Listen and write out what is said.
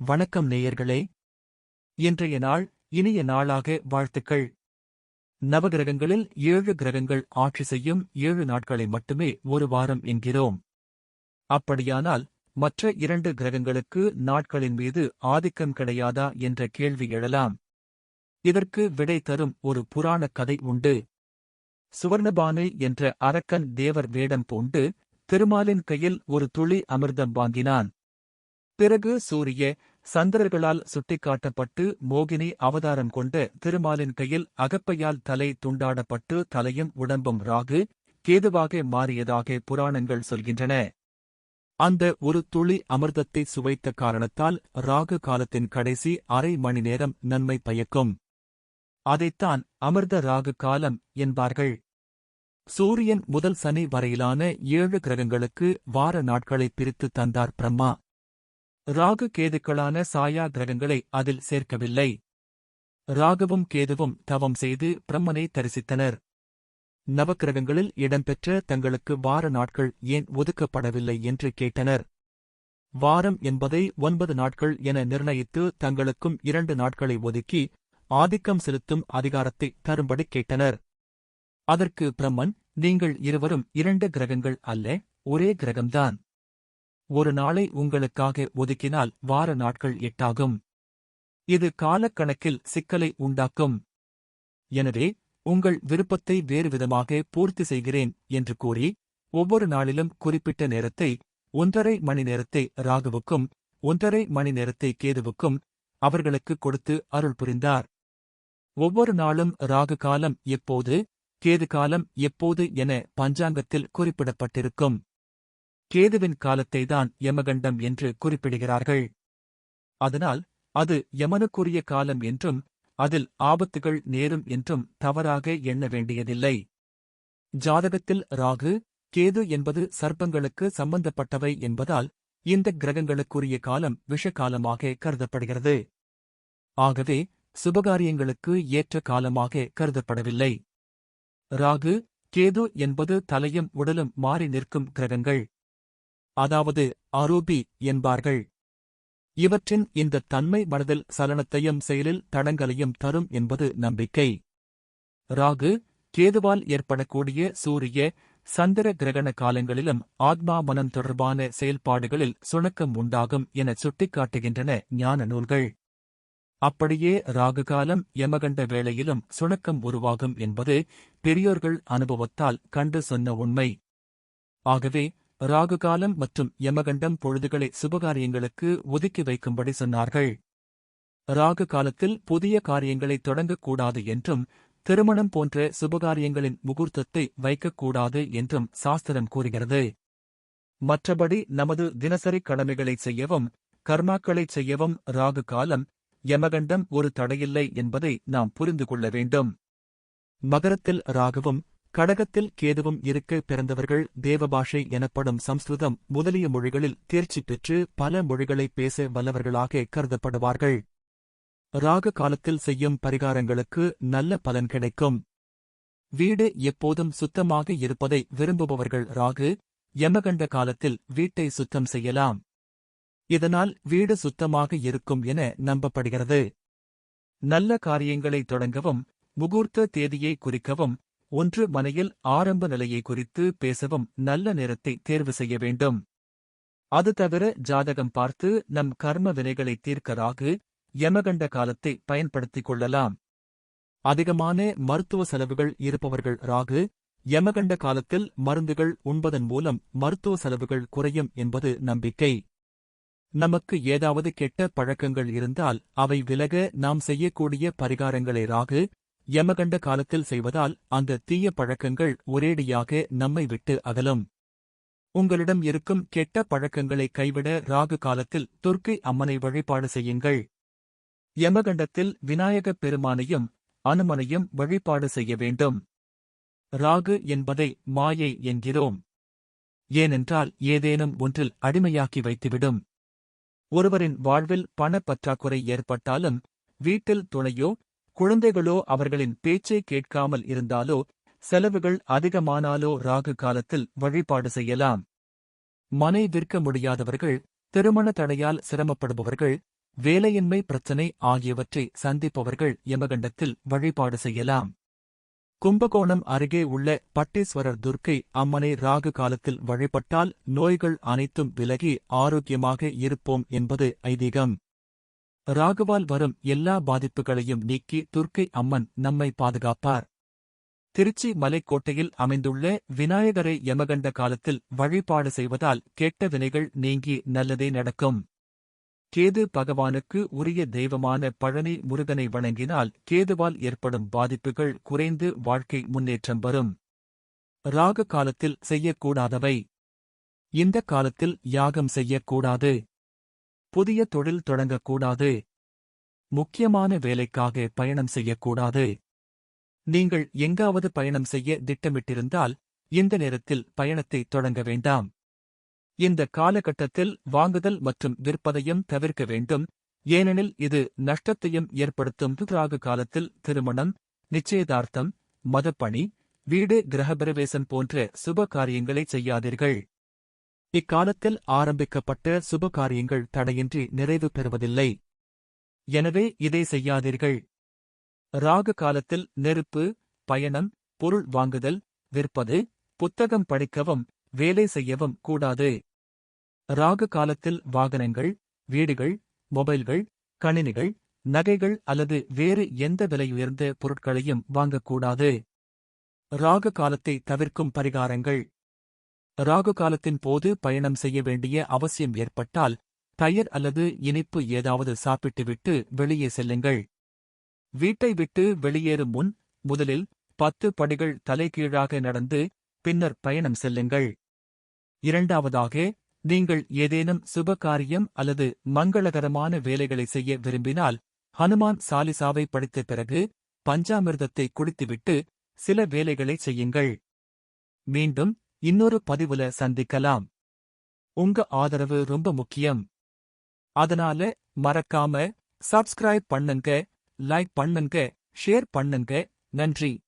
வணக்கம் நேயர்களே. இன்றைய நாள் இனிய நாளாக வாழ்த்துக்கள். நவகிரகங்களில் ஏழு கிரகங்கள் ஆட்சி செய்யும் ஏழு நாட்களை மட்டுமே ஒரு வாரம் என்கிறோம். அப்படியானால் மற்ற இரண்டு கிரகங்களுக்கு நாட்களின் மீது ஆதிக்கம் கிடையாதா என்ற கேள்வி எழலாம். இதற்கு விடை தரும் ஒரு புராணக் கதை உண்டு. சுவர்ணபானு என்ற அரக்கன் தேவர் வேடம் பூண்டு திருமாலின் கையில் ஒரு துளி அமிர்தம் வாங்கினான். பிறகு சூரிய சந்திரர்களால் சுட்டிக்காட்டப்பட்டு மோகினி அவதாரம் கொண்ட திருமாலின் கையில் அகப்பையால் தலை துண்டாடப்பட்டு தலையும் உடம்பும் ராகு கேதுவாக மாறியதாக புராணங்கள் சொல்கின்றன. அந்த ஒரு துளி அமிர்தத்தை சுவைத்த காரணத்தால் ராகு காலத்தின் கடைசி அரை மணி நேரம் நன்மை பயக்கும். அதைத்தான் அமிர்த ராகு காலம் என்பார்கள். சூரியன் முதல் சனி வரையிலான ஏழு கிரகங்களுக்கு வார நாட்களை பிரித்து தந்தார் பிரம்மா. ராகு கேதுக்களான சாயா கிரகங்களை அதில் சேர்க்கவில்லை. ராகுவும் கேதுவும் தவம் செய்து பிரம்மனை தரிசித்தனர். நவக்கிரகங்களில் இடம்பெற்ற தங்களுக்கு வார நாட்கள் ஏன் ஒதுக்கப்படவில்லை என்று கேட்டனர். வாரம் என்பதை ஒன்பது நாட்கள் என நிர்ணயித்து தங்களுக்கும் இரண்டு நாட்களை ஒதுக்கி ஆதிக்கம் செலுத்தும் அதிகாரத்தை தரும்படி கேட்டனர். அதற்கு பிரம்மன் நீங்கள் இருவரும் இரண்டு கிரகங்கள் அல்ல ஒரே கிரகம்தான். ஒரு நாளை உங்களுக்காக ஒதுக்கினால் வார நாட்கள் எட்டாகும். இது காலக்கணக்கில் சிக்கலை உண்டாக்கும். எனவே உங்கள் விருப்பத்தை வேறு விதமாக பூர்த்தி செய்கிறேன் என்று கூறி ஒவ்வொரு நாளிலும் குறிப்பிட்ட நேரத்தை ஒன்றரை மணி நேரத்தை ராகுவுக்கும் ஒன்றரை மணி நேரத்தை கேதுவுக்கும் அவர்களுக்கு கொடுத்து அருள் புரிந்தார். ஒவ்வொரு நாளும் ராகு காலம் எப்போது கேது காலம் எப்போது என பஞ்சாங்கத்தில் குறிப்பிடப்பட்டிருக்கும். கேதுவின் காலத்தைதான் யமகண்டம் என்று குறிப்பிடுகிறார்கள். அதனால் அது யமனுக்குரிய காலம் என்றும் அதில் ஆபத்துகள் நேரும் என்றும் தவறாக எண்ண வேண்டியதில்லை. ஜாதகத்தில் ராகு கேது என்பது சர்ப்பங்களுக்கு சம்பந்தப்பட்டவை என்பதால் இந்த கிரகங்களுக்குரிய காலம் விஷகாலமாக கருதப்படுகிறது. ஆகவே சுபகாரியங்களுக்கு ஏற்ற காலமாக கருதப்படவில்லை. ராகு கேது என்பது தலையும் உடலும் மாறி நிற்கும் கிரகங்கள். அதாவது அரூபி என்பார்கள். இவற்றின் இந்த தன்மை மனதில் சலனத்தையும் செயலில் தடங்கலையும் தரும் என்பது நம்பிக்கை. ராகு கேதுவால் ஏற்படக்கூடிய சூரிய சந்திர கிரகண காலங்களிலும் ஆத்மா மனம் தொடர்பான செயல்பாடுகளில் சுணக்கம் உண்டாகும் என சுட்டிக்காட்டுகின்றன ஞான நூல்கள். அப்படியே ராகு காலம் யமகண்ட வேளையிலும் சுணக்கம் உருவாகும் என்பது பெரியோர்கள் அனுபவத்தால் கண்டு சொன்ன உண்மை. ஆகவே ராகு காலம் மற்றும் யமகண்டம் பொழுதுகளை சுபகாரியங்களுக்கு ஒதுக்கி வைக்கும்படி சொன்னார்கள். ராகு காலத்தில் புதிய காரியங்களை தொடங்கக்கூடாது என்றும் திருமணம் போன்ற சுபகாரியங்களின் முகூர்த்தத்தை வைக்கக்கூடாது என்றும் சாஸ்திரம் கூறுகிறது. மற்றபடி நமது தினசரி கடமைகளை செய்யவும் கர்மாக்களைச் செய்யவும் ராகு காலம் யமகண்டம் ஒரு தடையில்லை என்பதை நாம் புரிந்து கொள்ள வேண்டும். மகரத்தில் ராகுவும் கடகத்தில் கேதுவும் இருக்க பிறந்தவர்கள் தேவபாஷை எனப்படும் சம்ஸ்கிருதம் முதலிய மொழிகளில் தேர்ச்சி பெற்று பல மொழிகளை பேச வல்லவர்களாக கருதப்படுவார்கள். ராகு காலத்தில் செய்யும் பரிகாரங்களுக்கு நல்ல பலன் கிடைக்கும். வீடு எப்போதும் சுத்தமாக இருப்பதை விரும்புபவர்கள் ராகு யமகண்ட காலத்தில் வீட்டை சுத்தம் செய்யலாம். இதனால் வீடு சுத்தமாக இருக்கும் என நம்பப்படுகிறது. நல்ல காரியங்களை தொடங்கவும் முகூர்த்த தேதியை குறிக்கவும் ஒன்று மனையில் ஆரம்ப நிலையை குறித்து பேசவும் நல்ல நேரத்தை தேர்வு செய்ய வேண்டும். அது தவிர ஜாதகம் பார்த்து நம் கர்ம வினைகளை தீர்க்கராகு யமகண்ட காலத்தை பயன்படுத்திக் கொள்ளலாம். அதிகமான மருத்துவ செலவுகள் இருப்பவர்கள் ராகு யமகண்ட காலத்தில் மருந்துகள் உண்பதன் மூலம் மருத்துவ செலவுகள் குறையும் என்பது நம்பிக்கை. நமக்கு ஏதாவது கெட்ட பழக்கங்கள் இருந்தால் அவை விலக நாம் செய்யக்கூடிய பரிகாரங்களை ராகு யமகண்ட காலத்தில் செய்வதால் அந்த தீய பழக்கங்கள் ஒரேடியாக நம்மை விட்டு அகலும். உங்களிடம் இருக்கும் கெட்ட பழக்கங்களை கைவிட ராகு காலத்தில் துர்க்கை அம்மனை வழிபாடு செய்யுங்கள். யமகண்டத்தில் விநாயகப் பெருமானையும் அனுமனையும் வழிபாடு செய்ய வேண்டும். ராகு என்பதை மாயை என்கிறோம். ஏனென்றால் ஏதேனும் ஒன்றில் அடிமையாக்கி வைத்துவிடும். ஒருவரின் வாழ்வில் பணப்பற்றாக்குறை ஏற்பட்டாலும் வீட்டில் துணையோ குழந்தைகளோ அவர்களின் பேச்சை கேட்காமல் இருந்தாலோ செலவுகள் அதிகமானாலோ ராகு காலத்தில் வழிபாடு செய்யலாம். மனை விற்க முடியாதவர்கள் திருமண தடையால் சிரமப்படுபவர்கள் வேலையின்மை பிரச்சினை ஆகியவற்றை சந்திப்பவர்கள் யமகண்டத்தில் வழிபாடு செய்யலாம். கும்பகோணம் அருகே உள்ள பட்டீஸ்வரர் துர்க்கை அம்மனை ராகு காலத்தில் வழிபட்டால் நோய்கள் அனைத்தும் விலகி ஆரோக்கியமாக இருப்போம் என்பது ஐதீகம். ராகுவால் வரும் எல்லா பாதிப்புகளையும் நீக்கி துர்க்கை அம்மன் நம்மை பாதுகாப்பார். திருச்சி மலைக்கோட்டையில் அமைந்துள்ள விநாயகரை யமகண்ட காலத்தில் வழிபாடு செய்வதால் கெட்ட வினைகள் நீங்கி நல்லதே நடக்கும். கேது பகவானுக்கு உரிய தெய்வமான பழனி முருகனை வணங்கினால் கேதுவால் ஏற்படும் பாதிப்புகள் குறைந்து வாழ்க்கை முன்னேற்றம் வரும். ராக காலத்தில் செய்யக்கூடாதவை. இந்த காலத்தில் யாகம் செய்யக்கூடாது. புதிய தொழில் தொடங்கக்கூடாது. முக்கியமான வேலைக்காக பயணம் செய்யக்கூடாது. நீங்கள் எங்காவது பயணம் செய்ய திட்டமிட்டிருந்தால் இந்த நேரத்தில் பயணத்தை தொடங்க வேண்டாம். இந்த காலகட்டத்தில் வாங்குதல் மற்றும் விற்பதையும் தவிர்க்க வேண்டும். ஏனெனில் இது நஷ்டத்தையும் ஏற்படுத்தும். ராகு காலத்தில் திருமணம் நிச்சயதார்த்தம் மதப்பணி வீடு கிரகபிரவேசம் போன்ற சுப காரியங்களை செய்யாதீர்கள். இக்காலத்தில் ஆரம்பிக்கப்பட்ட சுபகாரியங்கள் தடையின்றி நிறைவு பெறுவதில்லை. எனவே இதை செய்யாதீர்கள். ராகு காலத்தில் நெருப்பு பயணம் பொருள் வாங்குதல் விற்பது புத்தகம் படிக்கவும் வேலை செய்யவும் கூடாது. ராகு காலத்தில் வாகனங்கள் வீடுகள் மொபைல்கள் கணினிகள் நகைகள் அல்லது வேறு எந்த விலையுயர்ந்த பொருட்களையும் வாங்கக்கூடாது. ராகு காலத்தை தவிர்க்கும் பரிகாரங்கள். ராகு காலத்தின் போது பயணம் செய்ய வேண்டிய அவசியம் ஏற்பட்டால் தயிர் அல்லது இனிப்பு ஏதாவது சாப்பிட்டுவிட்டு வெளியே செல்லுங்கள். வீட்டை விட்டு வெளியேறும் முன் முதலில் பத்து படிகள் தலைகீழாக நடந்து பின்னர் பயணம் செல்லுங்கள். இரண்டாவதாக நீங்கள் ஏதேனும் சுபகாரியம் அல்லது மங்களகரமான வேலைகளை செய்ய விரும்பினால் ஹனுமான் சாலிசாவை படித்த பிறகு பஞ்சாமிர்தத்தை குடித்துவிட்டு சில வேலைகளை செய்யுங்கள். மீண்டும் இன்னொரு பதிவுல சந்திக்கலாம். உங்க ஆதரவு ரொம்ப முக்கியம். அதனால மறக்காம சப்ஸ்கிரைப் பண்ணுங்க லைக் பண்ணுங்க ஷேர் பண்ணுங்க. நன்றி.